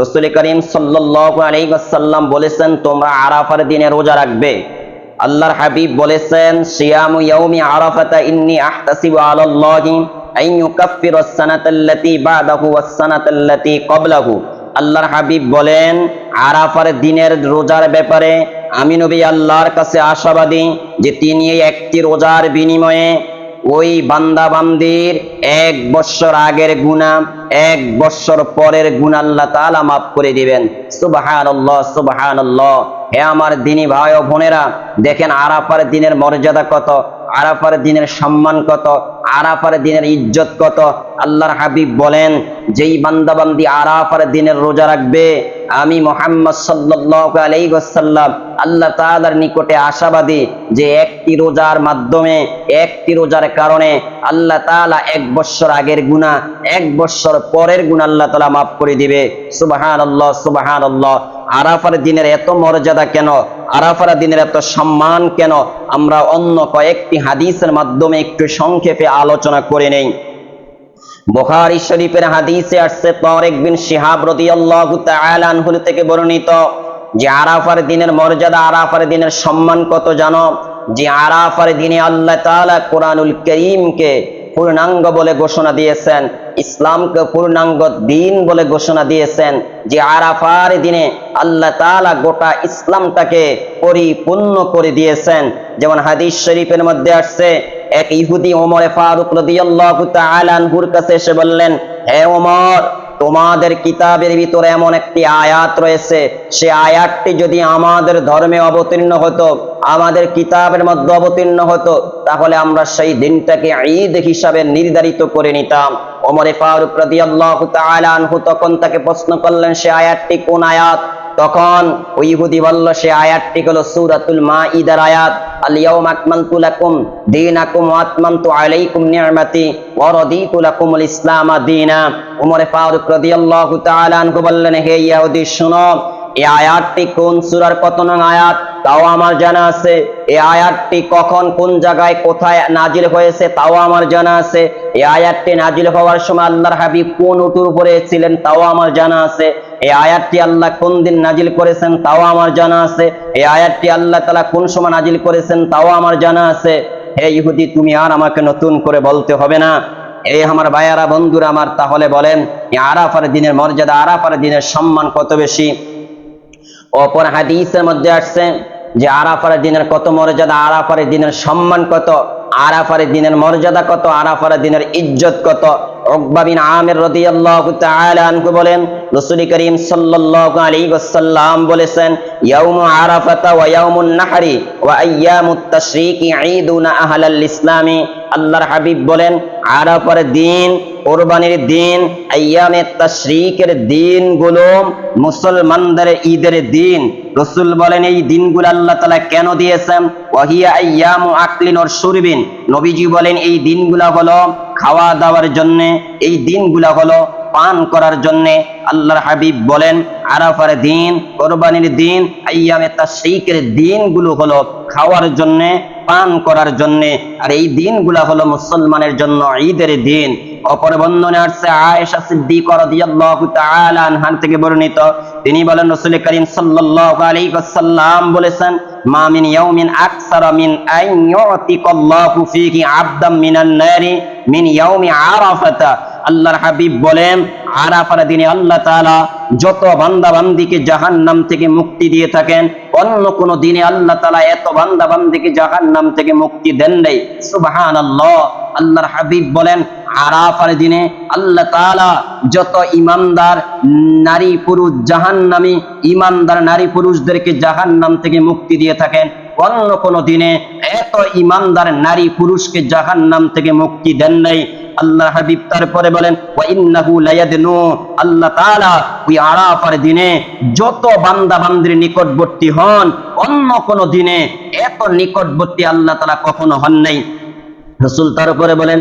রসুল করিম সাল্লাল্লাহু আলাইহি বলেছেন, তোমরা আরাফার দিনে রোজা রাখবে। আল্লাহর হাবিব বলেছেন ইয়াউমি আরাফাতা ইন্নী আহতাসিবু আলাল্লাহি আল্লাহর হাবিব বলেন, আরাফার দিনের রোজার ব্যাপারে আমি নবী আল্লাহর কাছে আশাবাদী যে তিনি একটি রোজার বিনিময়ে ওই বান্দা বান্দির এক বৎসর আগের গুণা এক বৎসর পরের গুণ আল্লাহ তাআলা মাফ করে দিবেন। সুবহানাল্লাহ সুবহানাল্লাহ। হে আমার দিনী ভাই ও বোনেরা, দেখেন আরাফার দিনের মর্যাদা কত? আরাফার দিনের সম্মান কত, আরাফার দিনের ইজ্জত কত? আল্লাহর হাবিব বলেন, যেই বান্দাবান্দি আরাফার দিনের রোজা রাখবে, আমি মোহাম্মদ ওয়াসাল্লাম, আল্লাহ তাআলার নিকটে আশাবাদী যে একটি রোজার মাধ্যমে, একটি রোজার কারণে আল্লাহ তাআলা এক বৎসর আগের গুনাহ, এক বৎসর পরের গুনাহ আল্লাহ তালা মাফ করে দিবে। সুবহানাল্লাহ সুবহানাল্লাহ। আরাফার দিনের এত মর্যাদা কেন? আরাফার দিনের এত সম্মান কেন? আমরা অন্য কয়েকটি হাদিসের মাধ্যমে একটু সংক্ষেপে আলোচনা করে নেই। বুখারী শরীফের হাদিসে আসছে, তারিক বিন শিহাব রাদিয়াল্লাহু তাআলা আনহু থেকে বর্ণিত যে আরাফার দিনের মর্যাদা, আরাফার দিনের সম্মান কত জানো? যে আরাফার দিনে আল্লাহ তাআলা কোরআনুল কারীমকে পূর্ণাঙ্গ বলে ঘোষণা দিয়েছেন, ইসলামকে পূর্ণাঙ্গ দিন বলে ঘোষণা দিয়েছেন যে আরাফার দিনে আল্লাহ তালা গোটা ইসলামটাকে পরিপূর্ণ করে দিয়েছেন। যেমন হাদিস শরীফের মধ্যে আসছে, এক ইহুদি ওমরে ফারুক রদিয়াল্লাহ তাআলা আনহুর কাছে এসে বললেন, হে ওমর তোমাদের কিতাবের ভিতরে এমন একটি আয়াত রয়েছে, সে আয়াতটি যদি আমাদের ধর্মে অবতীর্ণ হতো, আমাদের কিতাবের মধ্যে অবতীর্ণ হতো, তাহলে আমরা সেই দিনটাকে ঈদ হিসাবে নির্ধারিত করে নিতাম। অমরে ফারুক রাদিয়াল্লাহু তাআলা আনহু তখন তাকে প্রশ্ন করলেন, সে আয়াতটি কোন আয়াত? তখন ওই ইহুদি বলল, সে আয়াতটি হলো সূরাতুল মাঈদার আয়াত। আল ইয়াউমা আকমালতু লাকুম দীনাকুম ওয়া আতমামতু আলাইকুম নি'মাতি ওয়া রাদিতু লাকুমুল ইসলাম দীনা। উমর ফারুক রাদিয়াল্লাহু তাআলা আনহু বললেন, হে ইহুদি, শুনো এই আয়াতটি কোন সূরার কত নং আয়াত? তাও আমার জানা আছে এই আয়াতটি কখন কোন জায়গায় কোথায় নাজিল হয়েছে তাও আমার জানা আছে। এই আয়াতটি নাজিল হওয়ার সময় আল্লাহর হাবিব কোন উটুর উপরে ছিলেন তাও আমার জানা আছে। এই আয়াতটি আল্লাহ কোন দিন নাজিল করেছেন তাও আমার জানা আছে। এই আয়াতটি আল্লাহ তালা কোন সময় নাজিল করেছেন তাও আমার জানা আছে। হে ইহুদি, তুমি আর আমাকে নতুন করে বলতে হবে না। এই আমার ভাইয়ারা, বন্ধুরা আমার, তাহলে বলেন আরাফার দিনের মর্যাদা, আরাফার দিনের সম্মান কত বেশি? অপর হাদিসের মধ্যে আসছে যে আরাফার দিনের কত মর্যাদা, আরাফার দিনের সম্মান কত, আরাফার দিনের মর্যাদা কত, আরাফার দিনের ইজ্জত কত। উকবা বিন আমির রাদিয়াল্লাহু তাআলা আনহু বলেন, রাসূল করিম সাল্লাল্লাহু আলাইহি ওয়াসাল্লাম বলেছেন, ইয়াউমু আরাফাতা ওয়া ইয়াউমুন নাহরি ওয়া আইয়ামুত তাশরীকি ঈদুনা আহলাল ইসলামি। আল্লাহর হাবিব বলেন, আরাফার দিন, কোরবানির দিন আইয়ামে তাশরিকের দিনগুলো মুসলমানদের ঈদের দিন। রসুল বলেন, এই দিনগুলো আল্লাহ তালা কেন দিয়েছেন? ওয়াহিয়া আইয়ামু আকলিন ওর সুরবিন। নবীজি বলেন, এই দিনগুলা হলো খাওয়া দাওয়ার জন্য, এই দিনগুলা হলো পান করার জন্য। আল্লাহর হাবিব বলেন, আরাফার দিন, কোরবানির দিন আইয়ামে তাশরিকের দিনগুলো হলো খাওয়ার জন্য পান করার জন্য। আর এই দিনগুলা হলো মুসলমানের জন্য ঈদের দিন। অপর বন্ধনে আসছে আয়েশা সিদ্দিকা রাদিয়াল্লাহু তাআলা আনহা থেকে বর্ণিত। তিনি বলেন, রাসূল করিম সাল্লাল্লাহু আলাইহি ওয়াসাল্লাম বলেছেন, মা মিন ইয়াউমিন আকসারা মিন আন ইউতিকাল্লাহু ফীহি আবদাম মিনান নারি মিন ইয়াউমি আরাফাতা। আল্লাহর হাবিব বলেন, আরাফার দিনে আল্লাহ তাআলা যত বান্দা বান্দিকে জাহান্নাম থেকে মুক্তি দিয়ে থাকেন অন্য কোন দিনে আল্লাহ তাআলা এত বান্দা বান্দিকে জাহান নাম থেকে মুক্তি দেন নাই। সুবহানাল্লাহ। আল্লাহর হাবিব বলেন, আরাফার দিনে আল্লাহ তাআলা যত ইমানদার নারী পুরুষ জাহান্নামী, ইমানদার নারী পুরুষদেরকে জাহান নাম থেকে মুক্তি দিয়ে থাকেন। অন্য কোন দিনে এত ইমানদার নারী পুরুষকে জাহান নাম থেকে মুক্তি দেন নাই। আল্লাহ হাবিব তারপরে বলেন আল্লাহ তাআলা ওই আরাফার দিনে যত বান্দা বান্দির নিকটবর্তী হন, অন্য কোন দিনে এত নিকটবর্তী আল্লাহ তাআলা কখনো হন নাই। রসুল বলেন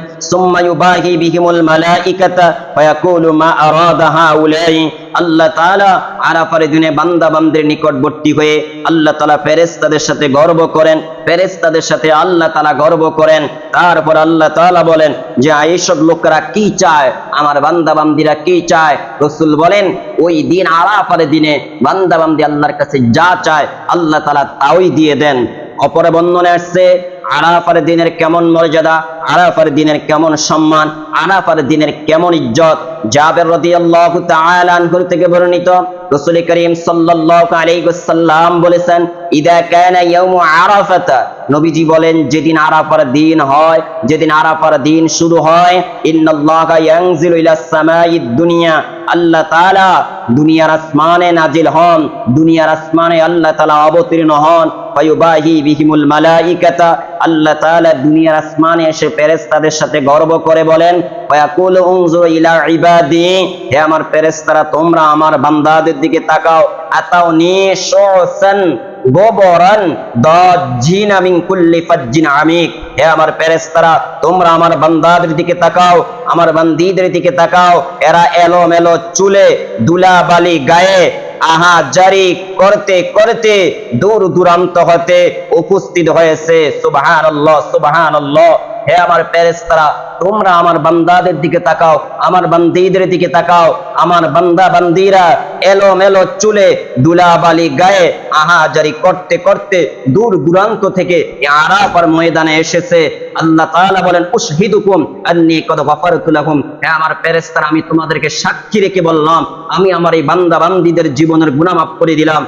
মা আরাদা হাউলাই। আল্লাহ তাআলা আরাফার দিনে বান্দা বান্দের নিকটবর্তী হয়ে আল্লাহ তাআলা ফেরেশতাদের সাথে গর্ব করেন, ফেরেশতাদের সাথে আল্লাহ তাআলা গর্ব করেন। তারপর আল্লাহ তাআলা বলেন, যে এইসব লোকেরা কি চায়? আমার বান্দা বান্দিরা কি চায়? রসুল বলেন, ওই দিন আরাফার দিনে বান্দা বান্দি আল্লাহর কাছে যা চায়, আল্লাহ তাআলা তাই দিয়ে দেন। অপরে বন্ধনে আসছে আরাফার দিনের কেমন মর্যাদা, আরাফার দিনের কেমন সম্মান, আরাফার দিনের কেমন ইজ্জত, জাবের রাদিয়াল্লাহু তাআলা আনহু থেকে বর্ণিত রাসূল করিম সাল্লাল্লাহু আলাইহি ওয়াসাল্লাম বলেছেন, ইদা কানা ইয়াউমু আরাফাতা। নবীজি বলেন, যেদিন আরাফার দিন হয়, যেদিন আরাফার দিন শুরু হয়, ইন্নাল্লাহা ইয়ানজিলু ইলাস সামাইদ দুনিয়া। আল্লাহ তাআলা দুনিয়ার আসমানে নাজিল হন, দুনিয়ার আসমানে আল্লাহ তাআলা অবতীর্ণ হন। ফায়ুবাহি বিহিমুল মালাইকাতা, আল্লাহ তাআলা দুনিয়ার আসমানে এসে ফেরেশতাদের সাথে গর্ব করে বলেন, ওয়াকুল উনজুর ইলা ইবাদি হে আমার ফেরেশতারা, তোমরা আমার বান্দাদের দিকে তাকাও। আতাউনি শুসান গোবরান দাজিন মিন কুল্লি ফাজ্জিন আমিক। হে আমার ফেরেশতারা, তোমরা আমার বান্দাদের দিকে তাকাও, আমার বান্দীদের দিকে তাকাও। এরা এলো মেলো চুলে দুলা বালি গায়ে আহা জারি করতে করতে দূর দূরান্ত হতে উপস্থিত হয়েছে। সুবাহান আল্লাহ হে আমার ফেরেশতারা, তোমরা আমার বান্দাদের দিকে তাকাও, আমার বান্দীদের দিকে তাকাও, আমার বান্দা বান্দিরা এলো মেলো চুলে দুলাবালি গায়ে আহা জারি করতে করতে দূর দূরান্ত থেকে আরাফার ময়দানে এসেছে। আল্লাহ তাআলা বলেন, উশহিদুকুম আন্নী কদ গফারতু লাহুম। হে আমার ফেরেশতারা, আমি তোমাদেরকে সাক্ষী রেখে বললাম, আমি আমার এই বান্দা বান্দীদের জীবনের গুনাহ মাফ করে দিলাম।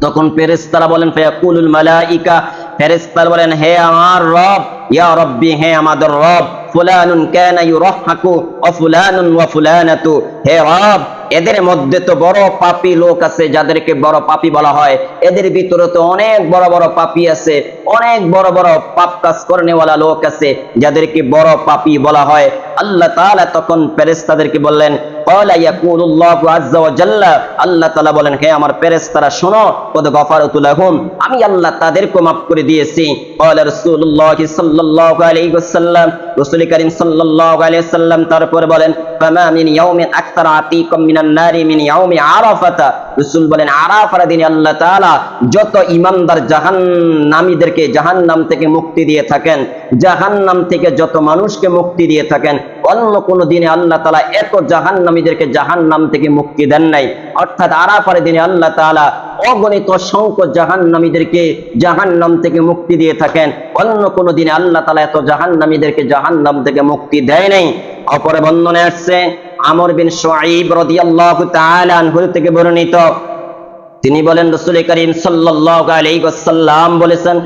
তখন ফেরেশতারা বলেন, ফায়াকুলুল মালাইকা। ফেরেশতারা বলেন, হে আমার রব ইয়া রব্বি, হে আমাদের রব, ফুলানুন কানা ইউরাহাকু ও ফুলানুন ওয়া ফুলানাতু। হে রব, এদের মধ্যে তো বড় পাপী লোক আছে যাদেরকে বড় পাপী বলা হয়। এদের ভিতরে তো অনেক বড় বড় পাপী আছে। অনেক বড় বড় পাপ কাজ করেনেওয়ালা লোক আছে, যাদেরকে বড় পাপী বলা হয়। আল্লাহ তাআলা তখন বললেন আল্লাহ তাদেরকে করে আলাইহি তারপরে বলেন আল্লাহ যত ইমানদার জাহান্নামীদেরকে জাহান্নাম থেকে মুক্তি দিয়ে থাকেন। জাহান্নাম থেকে যত মানুষকে মুক্তি দিয়ে থাকেন, অন্য কোন দিনে আল্লাহ তালা এত জাহান্নামীদেরকে জাহান্নাম থেকে মুক্তি দেন নাই। অর্থাৎ আরাফার দিনে আল্লাহ তাআলা অগণিত সংখ্য জাহান্নামীদেরকে জাহান্নাম থেকে মুক্তি দিয়ে থাকেন। অন্য কোন দিনে আল্লাহ তাআলা এত জাহান্নামীদেরকে জাহান্নাম থেকে মুক্তি দেয় নাই। অপরে বন্ধনে আসছে আমর বিন শুআইব রাদিয়াল্লাহু তাআলা আনহু থেকে বর্ণিত তিনি বলেন, রসুল করিম সাল্লাম বলেছেন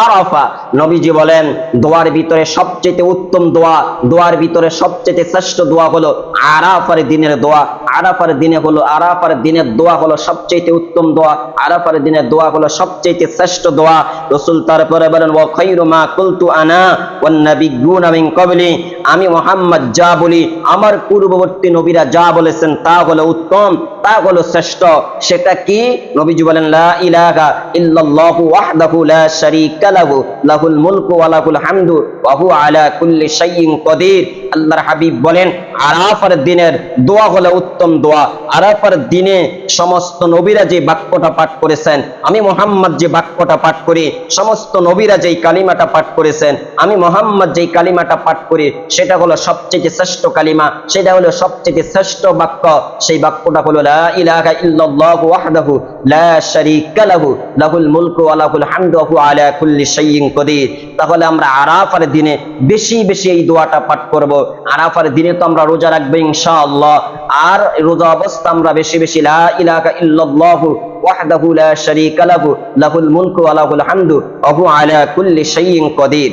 আরাফা। নবীজি বলেন, দোয়ার ভিতরে সবচেয়ে উত্তম দোয়া, দোয়ার ভিতরে সবচেয়ে শ্রেষ্ঠ দোয়া হলো আরাফার দিনের দোয়া। আরাফার দিনে হলো, আরাফার দিনের দোয়া হলো সবচেয়ে উত্তম দোয়া, আরাফার দিনের দোয়া হলো সবচেয়ে শ্রেষ্ঠ দোয়া। রসুল তারপরে বলেন, ওয়া খৈরু মা কুলতু আনা ওয়ান নাবিয়্যুনা মিন ক্বাবলি। আমি মুহাম্মদ যা বলি, আমার পূর্ববর্তী নবীরা যা বলেছেন তা হলো উত্তম, তা হলো শ্রেষ্ঠ। সেটা কি? নবীজি বলেন, লা ইলাহা ইল্লাল্লাহু ওয়াহদাহু লা শারীকা লাহু, লাহুল মুলকু ওয়া লাহুল হামদু, ওয়া হুয়া আলা কুল্লি শাইইন কদির আল্লাহর হাবিব বলেন, আরাফার দিনের দোয়া হলো উত্তম। দোয়া আরাফার দিনে সমস্ত নবীরা যে বাক্যটা পাঠ করেছেন, আমি মোহাম্মদ যে বাক্যটা পাঠ করি, সমস্ত নবীরা যেই কালিমাটা পাঠ করেছেন, আমি মোহাম্মদ যেই কালিমাটা পাঠ করি, সেটা হলো সবচেয়ে শ্রেষ্ঠ কালিমা, সেটা হলো সবচেয়ে শ্রেষ্ঠ বাক্য, সেই বাক্যটা হলো, লা ইলাহা ইল্লাল্লাহু ওয়াহদাহু লা শারীকা লাহু, লাহুল মুলকু ওয়া লাহুল হামদু, ওয়া আলা কুল্লি শাইইন কদির। তাহলে আমরা আরাফার দিনে বেশি বেশি এই দোয়াটা পাঠ করব। আরাফার দিনে তো আমরা রোজা রাখব ইনশাআল্লাহ। আর রোজা অবস্থা আমরা বেশি বেশি, লা ইলাহা ইল্লাল্লাহ ওয়াহদাহু লা শারীকা লাহু, লাহুল মুলকু ওয়া লাহুল হামদু, ওয়া হুয়া আলা কুল্লি শাইইন কদির।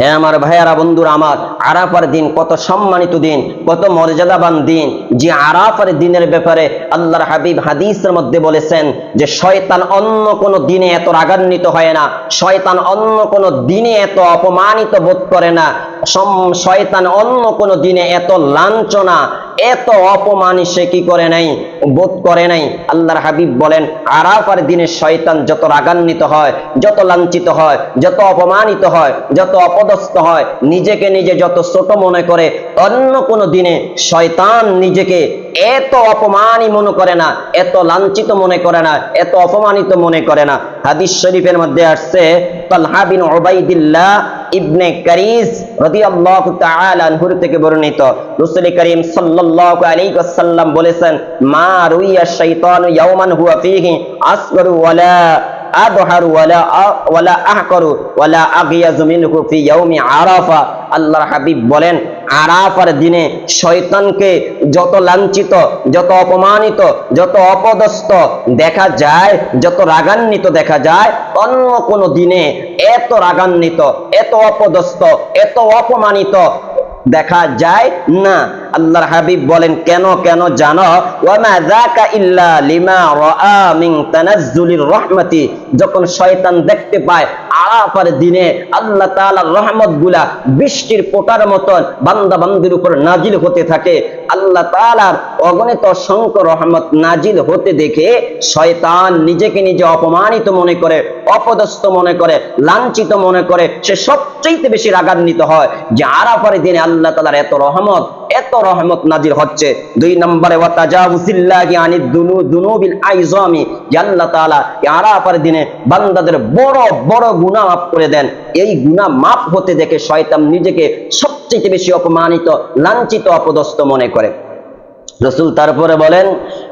হে আমার ভাইয়ারা, বন্ধুরা, আমার আরাফার দিন কত সম্মানিত দিন, কত মর্যাদাবান দিন, যে আরাফার দিনের ব্যাপারে আল্লাহর হাবিব হাদিসের মধ্যে বলেছেন যে, শয়তান অন্য কোনো দিনে এত রাগান্বিত হয় না, শয়তান অন্য কোনো দিনে এত অপমানিত বোধ করে না। শয়তান অন্য কোন দিনে এত লাঞ্ছনা, এত অপমানই সে কি করে নাই, বোধ করে নাই? আল্লাহর হাবিব বলেন, আরাফার দিনে শয়তান যত রাগান্বিত হয়, যত লাঞ্ছিত হয়, যত অপমানিত হয়, যত অপদস্থ হয়, নিজেকে নিজে যত ছোট মনে করে, অন্য কোনো দিনে শয়তান নিজেকে এত অপমানই মনে করে না, এত লাঞ্ছিত মনে করে না, এত অপমানিত মনে করে না। হাদিস শরীফের মধ্যে আসছে, তালহা বিন উবাইদিল্লাহ ইবনে কারিস রাদিয়াল্লাহু তাআলা আনহুর থেকে বর্ণিত। রাসূল করিম সাল্লাল্লাহু আলাইহি ওয়াসাল্লাম বলেছেন, মা রুইয়া শাইতানু ইয়াওমান হুয়া ফীহি আসগরু ওয়ালা আদহারু ওয়ালা ওয়ালা আহকারু ওয়ালা আগিয়াজু মিনহু ফি ইয়াউমি আরাফা। আল্লাহর হাবিব বলেন, আরাফার দিনে শয়তানকে যত লাঞ্ছিত, যত অপমানিত, যত অপদস্থ দেখা যায়, যত রাগান্বিত দেখা যায়, অন্য কোনো দিনে এত রাগান্বিত, এত অপদস্থ, এত অপমানিত দেখা যায় না। আল্লাহর হাবিব বলেন, কেন কেন জানো? ওয়ামা রহমতি। যখন শয়তান দেখতে পায় আরাফার দিনে আল্লাহ তাআলার রহমতগুলা বৃষ্টির পোটার মতন বান্দা বান্দির উপর নাজিল হতে থাকে, আল্লাহ তাআলার অগণিত অসংখ্য রহমত নাজিল হতে দেখে শয়তান নিজেকে নিজে অপমানিত মনে করে, অপদস্থ মনে করে, লাঞ্ছিত মনে করে, সে সবচেয়ে বেশি রাগান্বিত হয় যে আরাফার দিনে আল্লাহ তাআলার এত রহমত এত রহমত নাজির হচ্ছে। দুই নম্বরে ওয়া তাজাউজিল্লাহি আনিদ দুনু, দুনুবিল আইজামি আল্লাহ তাআলা আরাফার দিনে বান্দাদের বড় বড় গুনাহ মাফ করে দেন। এই গুনাহ মাফ হতে দেখে শয়তান নিজেকে সবচেয়ে বেশি অপমানিত, লাঞ্ছিত, অপদস্থ মনে করে। রসুল তারপরে বলেন,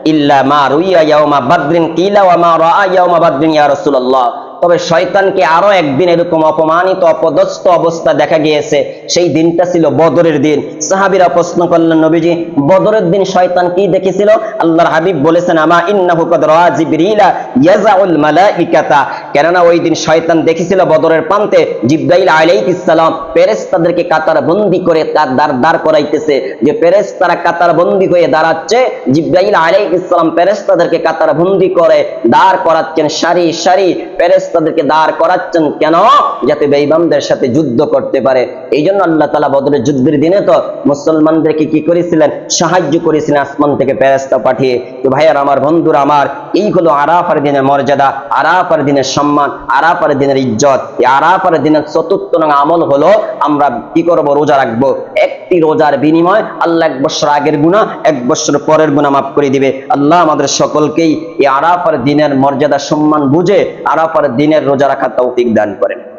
ইল্লা মা রুইয়া ইয়াউমা বাদরিন, কিলা ওয়া মা রাআ ইয়াউমা বাদরিন ইয়া রাসূলুল্লাহ। তবে শয়তানকে আরও একদিন এরকম অপমানিত, অপদস্থ অবস্থা দেখা গিয়েছে। সেই দিনটা ছিল বদরের দিন। সাহাবীরা প্রশ্ন করলেন, নবীজি, বদরের দিন শয়তান কি দেখেছিল? আল্লাহর হাবিব বলেছেন, আমা ইন্নাহু কদ রাআ জিবরিলা ইয়াজাউল মালাইকাতা। কেননা ওই দিন শয়তান দেখেছিল বদরের প্রান্তে জিব্রাইল আলাইহিস সালাম ফেরেশতাদেরকে কাতার বন্দি করে তার দাঁড় দাঁড় করাইতেছে। যে ফেরেশতারা কাতার বন্দি হয়ে দাঁড়াচ্ছে, জিব্রাইল আলাইহিস সালাম ফেরেশতাদেরকে কাতার বন্দি করে দাঁড় করাচ্ছেন। সারি সারি ফেরেশতাদেরকে দাঁড় করাচ্ছেন কেন? যাতে বেঈমানদের সাথে যুদ্ধ করতে পারে। এই জন্য আল্লাহ তালা বদরের যুদ্ধের দিনে তো মুসলমানদেরকে কি করেছিলেন? সাহায্য করেছিলেন আসমান থেকে ফেরেশতা পাঠিয়ে। তো ভাইয়ার, আমার বন্ধুরা, আমার এই হলো আরাফার দিনের মর্যাদা, আরাফার দিনের সম্মান, আরাফার দিনের ইজ্জত। আরাফার দিনের চতুর্থ নং আমল হলো আমরা কি করব? রোজা রাখব। একটি রোজার বিনিময় আল্লাহ এক বছর আগের গুণা এক বছর পরের গুণা মাফ করে দিবে। আল্লাহ আমাদের সকলকেই এই আরাফার দিনের মর্যাদা, সম্মান বুঝে আরাফার দিনের রোজা রাখার তৌফিক দান করেন।